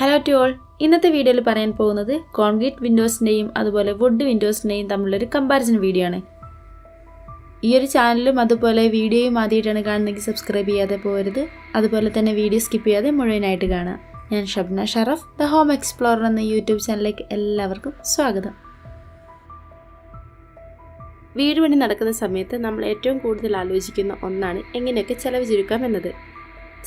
Hello to all ഇന്നത്തെ വീഡിയോയിൽ പറയാൻ പോകുന്നത് കോൺക്രീറ്റ് വിൻഡോസിന്റെയും അതുപോലെ വുഡ് വിൻഡോസിന്റെയും തമ്മിലൊരു കമ്പാരിസൺ വീഡിയോ ആണ്. ഈ ഒരു ചാനലും അതുപോലെ വീഡിയോയും ആദ്യമായിട്ടാണ് കാണുന്നതെങ്കിൽ സബ്സ്ക്രൈബ് ചെയ്യാതെ പോകരുത്. അതുപോലെ തന്നെ വീഡിയോ സ്കിപ്പ് ചെയ്യാതെ മുഴുവനായിട്ട് കാണാം ഞാൻ Shabna Sharaf the home explorer എന്ന യൂട്യൂബ് ചാനലിലേക്ക് എല്ലാവർക്കും സ്വാഗതം. വീട് പണി നടക്കുന്ന സമയത്ത് നമ്മൾ ഏറ്റവും കൂടുതൽ ആലോചിക്കുന്ന ഒന്നാണ് എങ്ങനെയൊക്കെ ചിലവ് ചുരുക്കാം എന്നത്.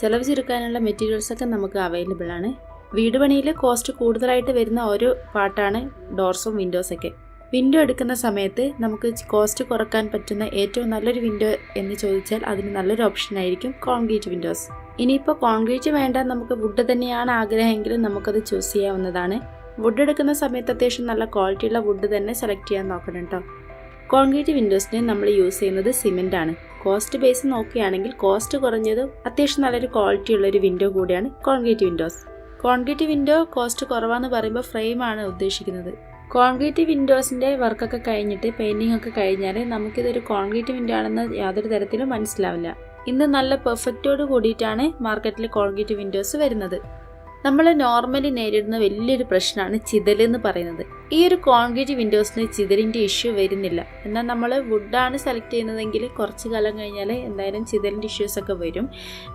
ചിലവ് ചുരുക്കാനുള്ള മെറ്റീരിയൽസൊക്കെ നമുക്ക് അവൈലബിൾ ആണ്. വീട് പണിയിൽ കോസ്റ്റ് കൂടുതലായിട്ട് വരുന്ന ഒരു പാർട്ടാണ് ഡോർസും വിൻഡോസൊക്കെ. വിൻഡോ എടുക്കുന്ന സമയത്ത് നമുക്ക് കോസ്റ്റ് കുറയ്ക്കാൻ പറ്റുന്ന ഏറ്റവും നല്ലൊരു വിൻഡോ എന്ന് ചോദിച്ചാൽ അതിന് നല്ലൊരു ഓപ്ഷൻ ആയിരിക്കും കോൺക്രീറ്റ് വിൻഡോസ് ഇനിയിപ്പോൾ കോൺക്രീറ്റ് വേണ്ട നമുക്ക് വുഡ് തന്നെയാണ് ആഗ്രഹമെങ്കിലും നമുക്കത് ചൂസ് ചെയ്യാവുന്നതാണ്. വുഡ് എടുക്കുന്ന സമയത്ത് അത്യാവശ്യം നല്ല ക്വാളിറ്റിയുള്ള വുഡ് തന്നെ സെലക്ട് ചെയ്യാൻ നോക്കണം കേട്ടോ കോൺക്രീറ്റ് വിൻഡോസിന് നമ്മൾ യൂസ് ചെയ്യുന്നത് സിമെന്റ് ആണ്. കോസ്റ്റ് ബേസ് നോക്കുകയാണെങ്കിൽ കോസ്റ്റ് കുറഞ്ഞതും അത്യാവശ്യം നല്ലൊരു ക്വാളിറ്റി ഉള്ളൊരു വിൻഡോ കൂടിയാണ് concrete windows concrete window cost കുറവാന്ന് പറയുമ്പോൾ ഫ്രെയിമാണ് ഉദ്ദേശിക്കുന്നത്. കോൺക്രീറ്റ് വിൻഡോസിന്റെ വർക്കൊക്കെ കഴിഞ്ഞിട്ട് പെയിന്റിംഗ് ഒക്കെ കഴിഞ്ഞാൽ നമുക്കിതൊരു കോൺക്രീറ്റ് വിൻഡോ ആണെന്ന് യാതൊരു തരത്തിലും മനസ്സിലാവില്ല. ഇന്ന് നല്ല പെർഫെക്റ്റോട് കൂടിയിട്ടാണ് മാർക്കറ്റിൽ കോൺക്രീറ്റ് വിൻഡോസ് വരുന്നത്. നമ്മൾ നോർമലി നേരിടുന്ന വലിയൊരു പ്രശ്നമാണ് ചിതൽ എന്ന് പറയുന്നത്. ഈ ഒരു കോൺക്രീറ്റ് വിൻഡോസിന് ചിതലിന്റെ ഇഷ്യൂ വരുന്നില്ല. എന്നാൽ നമ്മൾ വുഡാണ് സെലക്ട് ചെയ്യുന്നതെങ്കിൽ കുറച്ച് കാലം കഴിഞ്ഞാൽ എന്തായാലും ചിതലിന്റെ ഇഷ്യൂസ് ഒക്കെ വരും.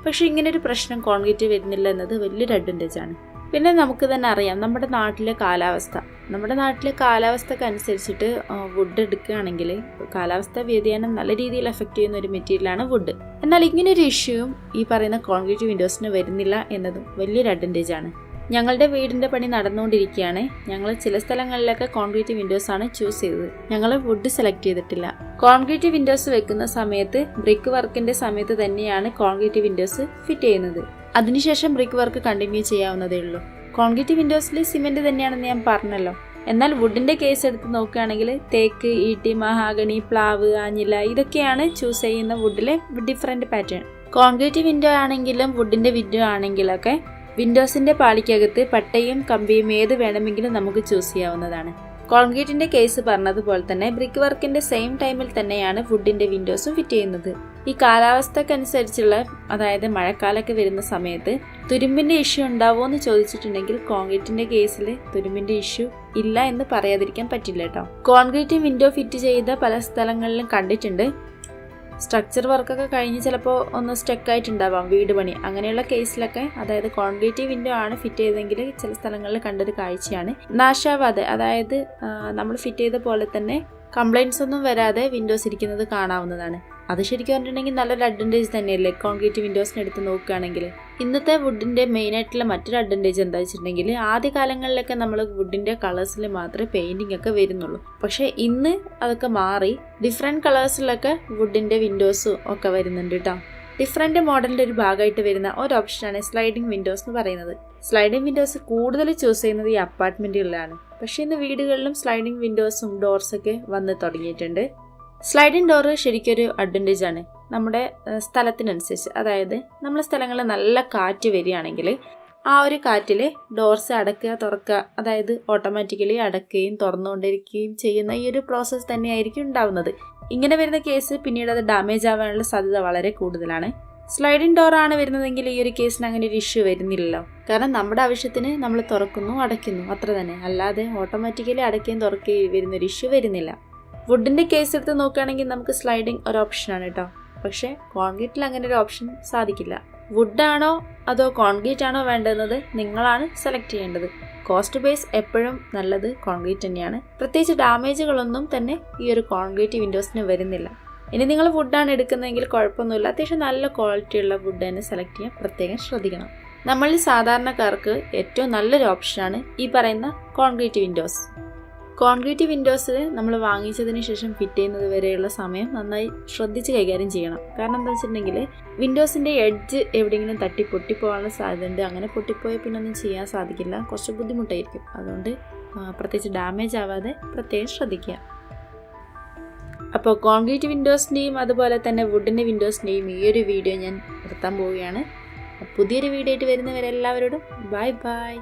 പക്ഷേ ഇങ്ങനൊരു പ്രശ്നം കോൺക്രീറ്റ് വരുന്നില്ല എന്നത് വലിയൊരു ആണ്. പിന്നെ നമുക്ക് തന്നെ അറിയാം നമ്മുടെ നാട്ടിലെ കാലാവസ്ഥ. നമ്മുടെ നാട്ടിലെ കാലാവസ്ഥക്ക് അനുസരിച്ചിട്ട് വുഡ് എടുക്കുകയാണെങ്കിൽ കാലാവസ്ഥ വ്യതിയാനം നല്ല രീതിയിൽ എഫക്റ്റ് ചെയ്യുന്ന ഒരു മെറ്റീരിയലാണ് വുഡ് എന്നാൽ ഇങ്ങനൊരു ഇഷ്യൂവും ഈ പറയുന്ന കോൺക്രീറ്റ് വിൻഡോസിന് വരുന്നില്ല എന്നതും വലിയൊരു അഡ്വാന്റേജ് ആണ്. ഞങ്ങളുടെ വീടിന്റെ പണി നടന്നുകൊണ്ടിരിക്കുകയാണ്. ഞങ്ങൾ ചില സ്ഥലങ്ങളിലൊക്കെ കോൺക്രീറ്റ് വിൻഡോസ് ആണ് ചൂസ് ചെയ്തത്. ഞങ്ങൾ വുഡ് സെലക്ട് ചെയ്തിട്ടില്ല. കോൺക്രീറ്റ് വിൻഡോസ് വെക്കുന്ന സമയത്ത് ബ്രിക്ക് വർക്കിന്റെ സമയത്ത് തന്നെയാണ് കോൺക്രീറ്റ് വിൻഡോസ് ഫിറ്റ് ചെയ്യുന്നത്. അതിനുശേഷം ബ്രിക്ക് വർക്ക് കണ്ടിന്യൂ ചെയ്യാവുന്നതേ ഉള്ളൂ. കോൺക്രീറ്റ് വിൻഡോസിൽ സിമെന്റ് തന്നെയാണെന്ന് ഞാൻ പറഞ്ഞല്ലോ. എന്നാൽ വുഡിന്റെ കേസ് എടുത്ത് നോക്കുകയാണെങ്കിൽ തേക്ക് ഈട്ടി മഹാഗണി പ്ലാവ് ആഞ്ഞില ഇതൊക്കെയാണ് ചൂസ് ചെയ്യുന്ന വുഡിലെ ഡിഫറെന്റ് പാറ്റേൺ കോൺക്രീറ്റ് വിൻഡോ ആണെങ്കിലും വുഡിന്റെ വിൻഡോ ആണെങ്കിലൊക്കെ വിൻഡോസിന്റെ പാളിക്കകത്ത് പട്ടയും കമ്പിയും ഏത് വേണമെങ്കിലും നമുക്ക് ചൂസ് ചെയ്യാവുന്നതാണ്. കോൺക്രീറ്റിന്റെ കേസ് പറഞ്ഞതുപോലെ തന്നെ ബ്രിക്ക് വർക്കിന്റെ സെയിം ടൈമിൽ തന്നെയാണ് വുഡിന്റെ വിൻഡോസും ഫിറ്റ് ചെയ്യുന്നത്. ഈ കാലാവസ്ഥക്കനുസരിച്ചുള്ള അതായത് മഴക്കാലൊക്കെ വരുന്ന സമയത്ത് തുരുമ്പിന്റെ ഇഷ്യൂ ഉണ്ടാവോ എന്ന് ചോദിച്ചിട്ടുണ്ടെങ്കിൽ കോൺക്രീറ്റിന്റെ കേസിൽ തുരുമ്പിന്റെ ഇഷ്യൂ ഇല്ല എന്ന് പറയാതിരിക്കാൻ പറ്റില്ല കേട്ടോ കോൺക്രീറ്റ് വിൻഡോ ഫിറ്റ് ചെയ്ത പല സ്ഥലങ്ങളിലും കണ്ടിട്ടുണ്ട്. സ്ട്രക്ചർ വർക്കൊക്കെ കഴിഞ്ഞ് ചിലപ്പോൾ ഒന്ന് സ്റ്റക്ക് ആയിട്ടുണ്ടാവാം വീട് പണി. അങ്ങനെയുള്ള കേസിലൊക്കെ അതായത് കോൺക്രീറ്റ് വിൻഡോ ആണ് ഫിറ്റ് ചെയ്തെങ്കിൽ ചില സ്ഥലങ്ങളിൽ കണ്ടൊരു കാഴ്ചയാണ്. നാശാവാതെ അതായത് നമ്മൾ ഫിറ്റ് ചെയ്ത പോലെ തന്നെ കംപ്ലൈൻസ് ഒന്നും വരാതെ വിൻഡോസ് ഇരിക്കുന്നത് കാണാവുന്നതാണ്. അത് ശരിക്കും പറഞ്ഞിട്ടുണ്ടെങ്കിൽ നല്ലൊരു അഡ്വാന്റേജ് തന്നെയല്ലേ? കോൺക്രീറ്റ് വിൻഡോസിന് എടുത്ത് നോക്കുകയാണെങ്കിൽ. ഇന്നത്തെ വുഡിന്റെ മെയിനായിട്ടുള്ള മറ്റൊരു അഡ്വാന്റേജ് എന്താ വെച്ചിട്ടുണ്ടെങ്കിൽ ആദ്യ കാലങ്ങളിലൊക്കെ നമ്മൾ വുഡിന്റെ കളേഴ്സിൽ മാത്രമേ പെയിന്റിംഗ് ഒക്കെ വരുന്നുള്ളൂ. പക്ഷേ ഇന്ന് അതൊക്കെ മാറി ഡിഫറെന്റ് കളേഴ്സിലൊക്കെ വുഡിന്റെ വിൻഡോസും ഒക്കെ വരുന്നുണ്ട് കേട്ടോ ഡിഫറെന്റ് മോഡലിന്റെ ഒരു ഭാഗമായിട്ട് വരുന്ന ഒരു ഓപ്ഷനാണ് സ്ലൈഡിംഗ് വിൻഡോസ് എന്ന് പറയുന്നത്. സ്ലൈഡിംഗ് വിൻഡോസ് കൂടുതൽ ചൂസ് ചെയ്യുന്നത് ഈ അപ്പാർട്ട്മെന്റുകളിലാണ് പക്ഷേ ഇന്ന് വീടുകളിലും സ്ലൈഡിംഗ് വിൻഡോസും ഡോർസൊക്കെ വന്ന് തുടങ്ങിയിട്ടുണ്ട്. സ്ലൈഡിംഗ് ഡോറ് ശരിക്കൊരു അഡ്വാന്റേജ് ആണ്. നമ്മുടെ സ്ഥലത്തിനനുസരിച്ച്. അതായത് നമ്മളെ സ്ഥലങ്ങളിൽ നല്ല കാറ്റ് വരികയാണെങ്കിൽ ആ ഒരു കാറ്റിൽ ഡോർസ് അടക്കുക തുറക്കുക അതായത് ഓട്ടോമാറ്റിക്കലി അടക്കുകയും തുറന്നുകൊണ്ടിരിക്കുകയും ചെയ്യുന്ന ഈ ഒരു പ്രോസസ്സ് തന്നെയായിരിക്കും ഉണ്ടാവുന്നത്. ഇങ്ങനെ വരുന്ന കേസ് പിന്നീട് അത് ഡാമേജ് ആവാനുള്ള സാധ്യത വളരെ കൂടുതലാണ്. സ്ലൈഡിംഗ് ഡോർ ആണ് വരുന്നതെങ്കിൽ ഈ ഒരു കേസിന് അങ്ങനെ ഒരു ഇഷ്യൂ വരുന്നില്ലല്ലോ. കാരണം നമ്മുടെ ആവശ്യത്തിന് നമ്മൾ തുറക്കുന്നു അടയ്ക്കുന്നു അത്ര തന്നെ. അല്ലാതെ ഓട്ടോമാറ്റിക്കലി അടയ്ക്കുകയും തുറക്കുകയും വരുന്ന ഒരു ഇഷ്യൂ വരുന്നില്ല. വുഡിന്റെ കേസ് എടുത്ത് നോക്കുകയാണെങ്കിൽ നമുക്ക് സ്ലൈഡിംഗ് ഒരു ഓപ്ഷനാണ് കേട്ടോ. പക്ഷേ കോൺക്രീറ്റിൽ അങ്ങനെ ഒരു ഓപ്ഷൻ സാധിക്കില്ല. വുഡാണോ അതോ കോൺക്രീറ്റ് ആണോ വേണ്ടതെന്നത് നിങ്ങളാണ് സെലക്ട് ചെയ്യേണ്ടത്. കോസ്റ്റ് ബേസ് എപ്പോഴും നല്ലത് കോൺക്രീറ്റ് തന്നെയാണ്. പ്രത്യേകിച്ച് ഡാമേജുകളൊന്നും തന്നെ ഈ ഒരു കോൺക്രീറ്റ് വിൻഡോസിന് വരുന്നില്ല. ഇനി നിങ്ങൾ വുഡാണ് എടുക്കുന്നതെങ്കിൽ കുഴപ്പമൊന്നുമില്ല. അത്യാവശ്യം നല്ല ക്വാളിറ്റിയുള്ള വുഡ് തന്നെ സെലക്ട് ചെയ്യാൻ പ്രത്യേകം ശ്രദ്ധിക്കണം. നമ്മളിൽ സാധാരണക്കാർക്ക് ഏറ്റവും നല്ലൊരു ഓപ്ഷനാണ് ഈ പറയുന്ന കോൺക്രീറ്റ് വിൻഡോസ് കോൺക്രീറ്റ് വിൻഡോസിൽ നമ്മൾ വാങ്ങിച്ചതിന് ശേഷം ഫിറ്റ് ചെയ്യുന്നത് വരെയുള്ള സമയം നന്നായി ശ്രദ്ധിച്ച് കൈകാര്യം ചെയ്യണം. കാരണം എന്താ വെച്ചിട്ടുണ്ടെങ്കിൽ വിൻഡോസിന്റെ എഡ്ജ് എവിടെയെങ്കിലും തട്ടി പൊട്ടിപ്പോകാനുള്ള സാധ്യതയുണ്ട്. അങ്ങനെ പൊട്ടിപ്പോയാൽ പിന്നെ ഒന്നും ചെയ്യാൻ സാധിക്കില്ല. കുറച്ച് ബുദ്ധിമുട്ടായിരിക്കും. അതുകൊണ്ട് പ്രത്യേകിച്ച് ഡാമേജ് ആവാതെ പ്രത്യേകം ശ്രദ്ധിക്കുക. അപ്പോൾ കോൺക്രീറ്റ് വിൻഡോസിന്റെയും അതുപോലെ തന്നെ വുഡിന്റെ വിൻഡോസിന്റെയും ഈ ഒരു വീഡിയോ ഞാൻ നിർത്താൻ പോവുകയാണ്. പുതിയൊരു വീഡിയോ ആയിട്ട് വരുന്നവരെല്ലാവരോടും ബൈ ബൈ.